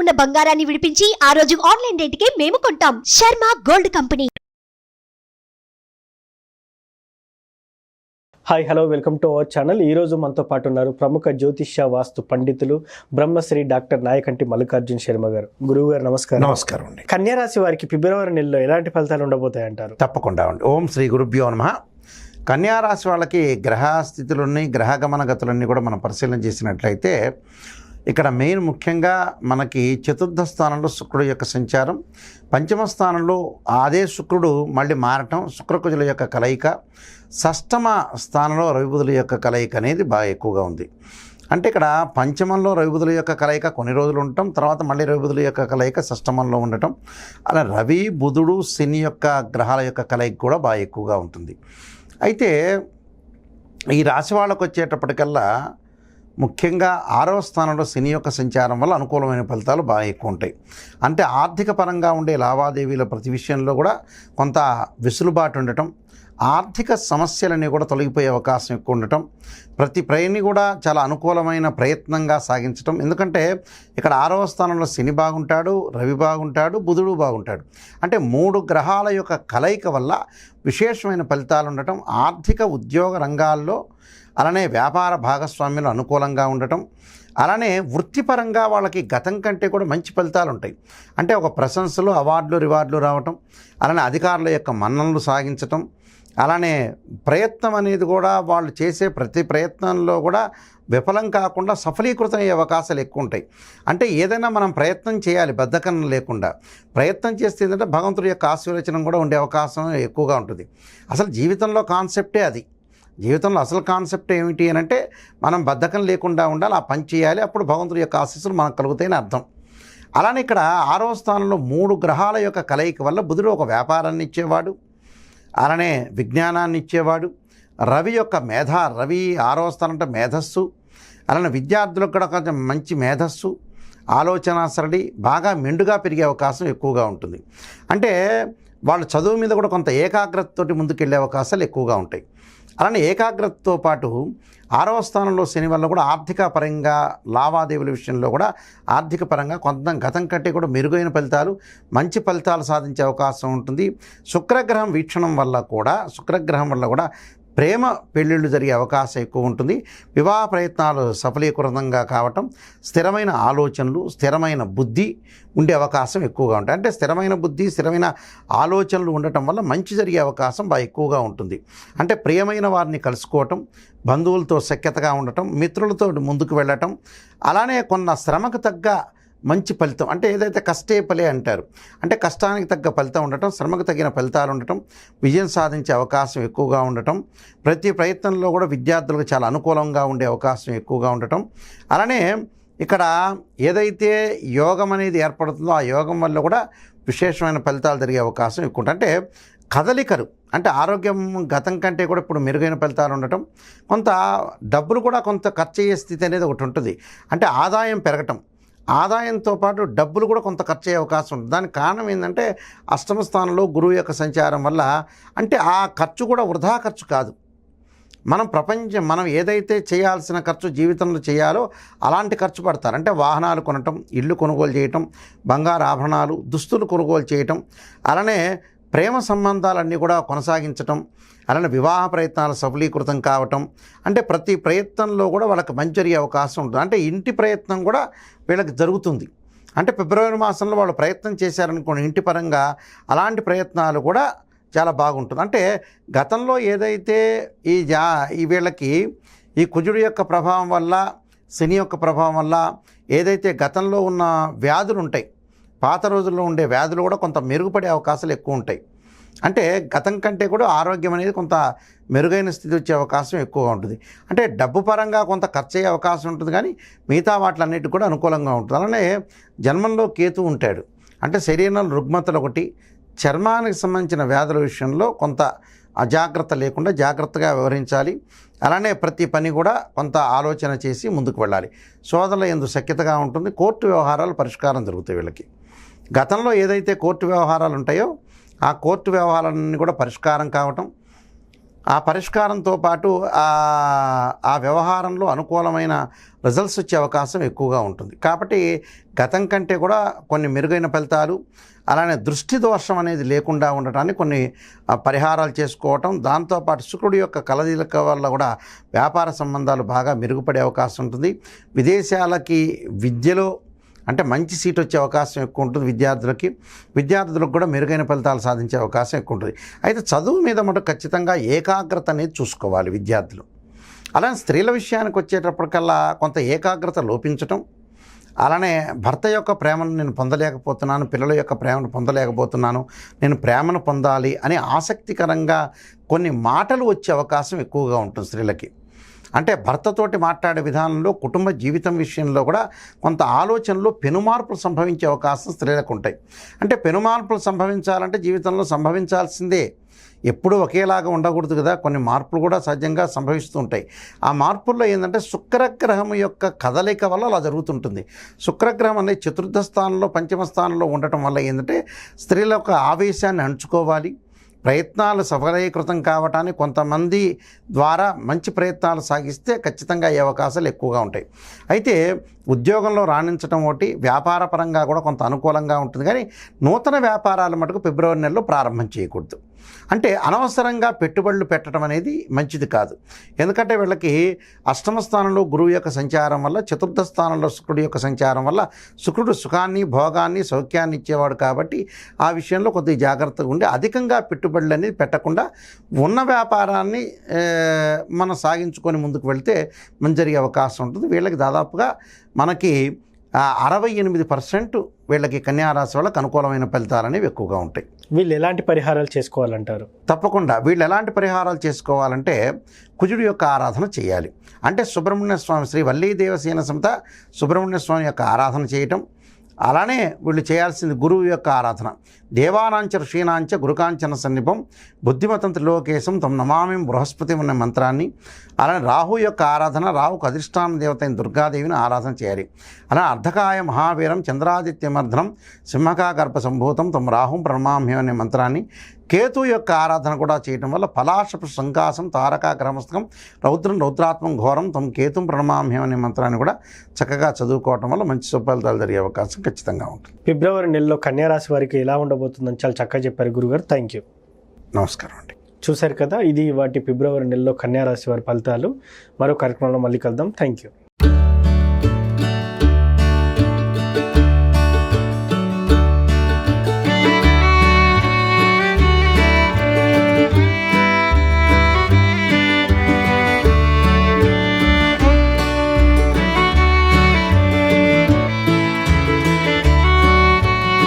ఉన్న బంగారాన్ని విడిపించి ఆ రోజు ఆన్లైన్ రేటుకే మేము కొంటాం. Sharma gold company. Hi hello welcome to our channel ఈ రోజు మనతో పాటు ఉన్నారు ప్రముఖ జ్యోతిష్య వాస్తు పండితులు బ్రహ్మశ్రీ డాక్టర్ నాయకంటి మల్లికార్జున శర్మ గారు. గురువు గారు నమస్కారం. నమస్కారం అండి. కన్యా రాశి వారికి ఫిబ్రవరి నెలలో ఎలాంటి ఫలితాలు ఉండబోతాయి అంటారు? తప్పకుండా అండి. ఓం శ్రీ గురుభ్యో నమ. కన్యారాశి వాళ్ళకి గ్రహ స్థితులన్నీ గ్రహ గమన గతులన్నీ కూడా మనం పరిశీలన చేసినట్లయితే ఇక్కడ మెయిన్ ముఖ్యంగా మనకి చతుర్థ స్థానంలో శుక్రుడు యొక్క సంచారం. పంచమ స్థానంలో అదే శుక్రుడు మళ్ళీ మారటం శుక్రకుజుల యొక్క కలయిక. షష్టమ స్థానంలో రవిబుధుల యొక్క కలయిక అనేది బాగా ఎక్కువగా ఉంది. అంటే ఇక్కడ పంచమంలో రవిబుధుల యొక్క కలయిక కొన్ని రోజులు ఉండటం తర్వాత మళ్ళీ రవిబుధుల యొక్క కలయిక షష్టమంలో ఉండటం. అలా రవి బుధుడు శని యొక్క గ్రహాల యొక్క కలయిక కూడా బాగా ఎక్కువగా ఉంటుంది. అయితే ఈ రాశి వాళ్ళకు వచ్చేటప్పటికల్లా ముఖ్యంగా ఆరవ స్థానంలో శని యొక్క సంచారం వల్ల అనుకూలమైన ఫలితాలు బాగా ఎక్కువ ఉంటాయి. అంటే ఆర్థిక పరంగా ఉండే లావాదేవీల ప్రతి విషయంలో కూడా కొంత వెసులుబాటు ఉండటం ఆర్థిక సమస్యలన్నీ కూడా తొలగిపోయే అవకాశం ఎక్కువ ఉండటం ప్రతి ప్రయాణి కూడా చాలా అనుకూలమైన ప్రయత్నంగా సాగించటం. ఎందుకంటే ఇక్కడ ఆరవ స్థానంలో శని బాగుంటాడు రవి బాగుంటాడు బుధుడు బాగుంటాడు. అంటే మూడు గ్రహాల యొక్క కలయిక వల్ల విశేషమైన ఫలితాలు ఉండటం ఆర్థిక ఉద్యోగ రంగాల్లో అలానే వ్యాపార భాగస్వామ్యాలు అనుకూలంగా ఉండటం అలానే వృత్తిపరంగా వాళ్ళకి గతం కంటే కూడా మంచి ఫలితాలు ఉంటాయి. అంటే ఒక ప్రశంసలు అవార్డులు రివార్డులు రావటం అలానే అధికారుల యొక్క మన్ననలు సాగించటం అలానే ప్రయత్నం అనేది కూడా వాళ్ళు చేసే ప్రతి ప్రయత్నంలో కూడా విఫలం కాకుండా సఫలీకృతం అయ్యే అవకాశాలు ఎక్కువ ఉంటాయి అంటే ఏదైనా మనం ప్రయత్నం చేయాలి బద్ధకం లేకుండా. ప్రయత్నం చేస్తే ఏంటంటే భగవంతుడి యొక్క ఆశీర్వచనం కూడా ఉండే అవకాశం ఎక్కువగా ఉంటుంది. అసలు జీవితంలో కాన్సెప్టే అది. జీవితంలో అసలు కాన్సెప్ట్ ఏమిటి అని అంటే మనం బద్ధకం లేకుండా ఉండాలి ఆ పని చేయాలి అప్పుడు భగవంతుడి యొక్క ఆశీస్సులు మనకు కలుగుతాయని అర్థం. అలానే ఇక్కడ ఆరో స్థానంలో మూడు గ్రహాల యొక్క కలయిక వల్ల బుధుడు ఒక వ్యాపారాన్ని ఇచ్చేవాడు. అలానే విజ్ఞానాన్ని ఇచ్చేవాడు రవి యొక్క మేధ రవి ఆరవ స్థానం అంటే మేధస్సు. అలానే విద్యార్థులకు కూడా కొంచెం మంచి మేధస్సు ఆలోచన సరళి బాగా మెండుగా పెరిగే అవకాశం ఎక్కువగా ఉంటుంది. అంటే వాళ్ళు చదువు మీద కూడా కొంత ఏకాగ్రతతోటి ముందుకెళ్ళే అవకాశాలు ఎక్కువగా ఉంటాయి. అలానే ఏకాగ్రతతో పాటు ఆరవ స్థానంలో శని వల్ల కూడా ఆర్థిక పరంగా లావాదేవీల విషయంలో కూడా ఆర్థిక పరంగా కొంత గతం కంటే కూడా మెరుగైన ఫలితాలు మంచి ఫలితాలు సాధించే అవకాశం ఉంటుంది. శుక్రగ్రహం వీక్షణం వల్ల కూడా శుక్రగ్రహం వల్ల కూడా ప్రేమ పెళ్ళిళ్ళు జరిగే అవకాశం ఎక్కువ ఉంటుంది. వివాహ ప్రయత్నాలు సఫలీకృతంగా కావటం స్థిరమైన ఆలోచనలు స్థిరమైన బుద్ధి ఉండే అవకాశం ఎక్కువగా ఉంటాయి. అంటే స్థిరమైన బుద్ధి స్థిరమైన ఆలోచనలు ఉండటం వల్ల మంచి జరిగే అవకాశం బాగా ఎక్కువగా ఉంటుంది. అంటే ప్రియమైన వారిని కలుసుకోవటం బంధువులతో సఖ్యతగా ఉండటం మిత్రులతో ముందుకు వెళ్ళటం అలానే కొన్న శ్రమకు తగ్గ మంచి ఫలితం. అంటే ఏదైతే కష్టే ఫలే అంటారు అంటే కష్టానికి తగ్గ ఫలితం ఉండటం శ్రమకు తగిన ఫలితాలు ఉండటం విజయం సాధించే అవకాశం ఎక్కువగా ఉండటం ప్రతి ప్రయత్నంలో కూడా విద్యార్థులకు చాలా అనుకూలంగా ఉండే అవకాశం ఎక్కువగా ఉండటం. అలానే ఇక్కడ ఏదైతే యోగం అనేది ఏర్పడుతుందో ఆ యోగం వల్ల కూడా విశేషమైన ఫలితాలు జరిగే అవకాశం ఎక్కువ ఉంటుంది అంటే కదలికలు అంటే ఆరోగ్యం గతం కంటే కూడా ఇప్పుడు మెరుగైన ఫలితాలు ఉండటం కొంత డబ్బులు కూడా కొంత ఖర్చు అయ్యే స్థితి అనేది ఒకటి ఉంటుంది. అంటే ఆదాయం పెరగటం ఆదాయంతో పాటు డబ్బులు కూడా కొంత ఖర్చు అయ్యే అవకాశం ఉంటుంది దానికి కారణం ఏంటంటే అష్టమ స్థానంలో గురువు యొక్క సంచారం వల్ల అంటే ఆ ఖర్చు కూడా వృధా ఖర్చు కాదు. మనం ప్రపంచం మనం ఏదైతే చేయాల్సిన ఖర్చు జీవితంలో చేయాలో అలాంటి ఖర్చు పడతారు. అంటే వాహనాలు కొనటం ఇల్లు కొనుగోలు చేయటం బంగారు ఆభరణాలు దుస్తులు కొనుగోలు చేయటం. అలానే ప్రేమ సంబంధాలన్నీ కూడా కొనసాగించటం అలానే వివాహ ప్రయత్నాలు సఫలీకృతం కావటం అంటే ప్రతి ప్రయత్నంలో కూడా వాళ్ళకి మంచి అవకాశం ఉంటుంది. అంటే ఇంటి ప్రయత్నం కూడా వీళ్ళకి జరుగుతుంది. అంటే ఫిబ్రవరి మాసంలో వాళ్ళు ప్రయత్నం చేశారనుకోండి ఇంటి పరంగా అలాంటి ప్రయత్నాలు కూడా చాలా బాగుంటుంది. అంటే గతంలో ఏదైతే ఈ జా ఈ వీళ్ళకి ఈ కుజుడు యొక్క ప్రభావం వల్ల శని యొక్క ప్రభావం వల్ల ఏదైతే గతంలో ఉన్న వ్యాధులు ఉంటాయి పాత రోజుల్లో ఉండే వ్యాధులు కూడా కొంత మెరుగుపడే అవకాశాలు ఎక్కువ ఉంటాయి. అంటే గతం కంటే కూడా ఆరోగ్యం అనేది కొంత మెరుగైన స్థితి వచ్చే అవకాశం ఎక్కువగా ఉంటుంది. అంటే డబ్బు పరంగా కొంత ఖర్చు అయ్యే అవకాశం ఉంటుంది కానీ మిగతా వాటిలన్నిటి కూడా అనుకూలంగా ఉంటుంది. అలానే జన్మంలో కేతు ఉంటాడు. అంటే శరీరంలో రుగ్మతలు ఒకటి చర్మానికి సంబంధించిన వ్యాధుల విషయంలో కొంత అజాగ్రత్త లేకుండా జాగ్రత్తగా వ్యవహరించాలి. అలానే ప్రతి పని కూడా కొంత ఆలోచన చేసి ముందుకు వెళ్ళాలి. సోదరుల ఎందు సఖ్యతగా ఉంటుంది. కోర్టు వ్యవహారాలు పరిష్కారం జరుగుతాయి వీళ్ళకి. గతంలో ఏదైతే కోర్టు వ్యవహారాలు ఉంటాయో ఆ కోర్టు వ్యవహారాలన్నీ కూడా పరిష్కారం కావటం ఆ పరిష్కారంతో పాటు ఆ ఆ వ్యవహారంలో అనుకూలమైన రిజల్ట్స్ వచ్చే అవకాశం ఎక్కువగా ఉంటుంది. కాబట్టి గతం కంటే కూడా కొన్ని మెరుగైన ఫలితాలు అలానే దృష్టి దోషం అనేది లేకుండా ఉండటానికి కొన్ని పరిహారాలు చేసుకోవటం దాంతోపాటు శుక్రుడి యొక్క కలదీలక వల్ల కూడా వ్యాపార సంబంధాలు బాగా మెరుగుపడే అవకాశం ఉంటుంది. విదేశాలకి విద్యలో అంటే మంచి సీట్ వచ్చే అవకాశం ఎక్కువ ఉంటుంది విద్యార్థులకి. విద్యార్థులకు కూడా మెరుగైన ఫలితాలు సాధించే అవకాశం ఎక్కువ ఉంటుంది. అయితే చదువు మీద మటు ఖచ్చితంగా ఏకాగ్రత అనేది చూసుకోవాలి విద్యార్థులు. అలానే స్త్రీల విషయానికి వచ్చేటప్పటికల్లా కొంత ఏకాగ్రత లోపించటం అలానే భర్త యొక్క ప్రేమను నేను పొందలేకపోతున్నాను పిల్లల యొక్క ప్రేమను పొందలేకపోతున్నాను నేను ప్రేమను పొందాలి అని ఆసక్తికరంగా కొన్ని మాటలు వచ్చే అవకాశం ఎక్కువగా ఉంటుంది స్త్రీలకి. అంటే భర్తతోటి మాట్లాడే విధానంలో కుటుంబ జీవితం విషయంలో కూడా కొంత ఆలోచనలో పెనుమార్పులు సంభవించే అవకాశం స్త్రీలకు ఉంటాయి. అంటే పెనుమార్పులు సంభవించాలంటే జీవితంలో సంభవించాల్సిందే. ఎప్పుడూ ఒకేలాగా ఉండకూడదు కదా. కొన్ని మార్పులు కూడా సహజంగా సంభవిస్తూ ఉంటాయి. ఆ మార్పుల్లో ఏంటంటే శుక్రగ్రహం యొక్క కదలిక వల్ల అలా జరుగుతుంటుంది. శుక్రగ్రహం అనేది చతుర్థ స్థానంలో పంచమ స్థానంలో ఉండటం వల్ల ఏంటంటే స్త్రీల యొక్క ఆవేశాన్ని అణుచుకోవాలి ప్రయత్నాలు సఫలీకృతం కావటానికి కొంతమంది ద్వారా మంచి ప్రయత్నాలు సాగిస్తే ఖచ్చితంగా ఈ అవకాశాలు ఎక్కువగా ఉంటాయి. అయితే ఉద్యోగంలో రాణించడం ఒకటి వ్యాపార పరంగా కూడా కొంత అనుకూలంగా ఉంటుంది. కానీ నూతన వ్యాపారాలు మటుకు ఫిబ్రవరి నెలలో ప్రారంభం చేయకూడదు. అంటే అనవసరంగా పెట్టుబడులు పెట్టడం అనేది మంచిది కాదు. ఎందుకంటే వీళ్ళకి అష్టమ స్థానంలో గురువు యొక్క సంచారం వల్ల చతుర్థ స్థానంలో శుక్రుడి యొక్క సంచారం వల్ల శుక్రుడు సుఖాన్ని భోగాన్ని సౌఖ్యాన్ని ఇచ్చేవాడు కాబట్టి ఆ విషయంలో కొద్దిగా జాగ్రత్తగా ఉండి అధికంగా పెట్టుబడులు అనేది పెట్టకుండా ఉన్న వ్యాపారాన్ని మనం సాగించుకొని ముందుకు వెళ్తే మంచి జరిగే అవకాశం ఉంటుంది. వీళ్ళకి దాదాపుగా మనకి అరవై ఎనిమిది పర్సెంట్ వీళ్ళకి కన్యారాశి వాళ్ళకి అనుకూలమైన ఫలితాలు అనేవి ఎక్కువగా ఉంటాయి. వీళ్ళు ఎలాంటి పరిహారాలు చేసుకోవాలంటారు? తప్పకుండా. వీళ్ళు ఎలాంటి పరిహారాలు చేసుకోవాలంటే కుజుడి యొక్క ఆరాధన చేయాలి. అంటే సుబ్రహ్మణ్య స్వామి శ్రీ వల్లీ దేవసేన సమేత సుబ్రహ్మణ్య స్వామి యొక్క ఆరాధన చేయటం అలానే వీళ్ళు చేయాల్సింది గురువు యొక్క ఆరాధన. దేవానాంచ ఋషీనాంచ గురుకాంచన సన్నిపం బుద్ధిమతం త్రిలోకేశం తమ నమామి బృహస్పతి ఉన్న మంత్రాన్ని అలానే రాహు యొక్క ఆరాధన రాహుకు అధిష్టాన దేవత అయిన దుర్గాదేవిని ఆరాధన చేయాలి. అలా అర్ధకాయ మహావీరం చంద్రాదిత్యమర్ధనం సింహకా గర్భ సంభూతం తమ రాహుం ప్రణమామ్యం అనే మంత్రాన్ని కేతు యొక్క ఆరాధన కూడా చేయటం వల్ల పలాశపు సంకాసం తారకా గ్రహమస్తకం రౌద్రం రౌద్రాత్మం ఘోరం తమ కేతుం ప్రణమామ్యం అనే మంత్రాన్ని కూడా చక్కగా చదువుకోవటం వల్ల మంచి సుఫలితాలు జరిగే అవకాశం ఖచ్చితంగా ఉంటుంది. ఫిబ్రవరి నెలలో కన్యా రాశి వారికి ఎలా ఉండబోతుందని చాలా చక్కగా చెప్పారు గురుగారు. థ్యాంక్ యూ నమస్కారం అండి. చూశారు కదా ఇది వాటి ఫిబ్రవరి నెలలో కన్యా రాశి వారి ఫలితాలు. మరో కార్యక్రమంలో మళ్ళీ కలుద్దాం. Thank you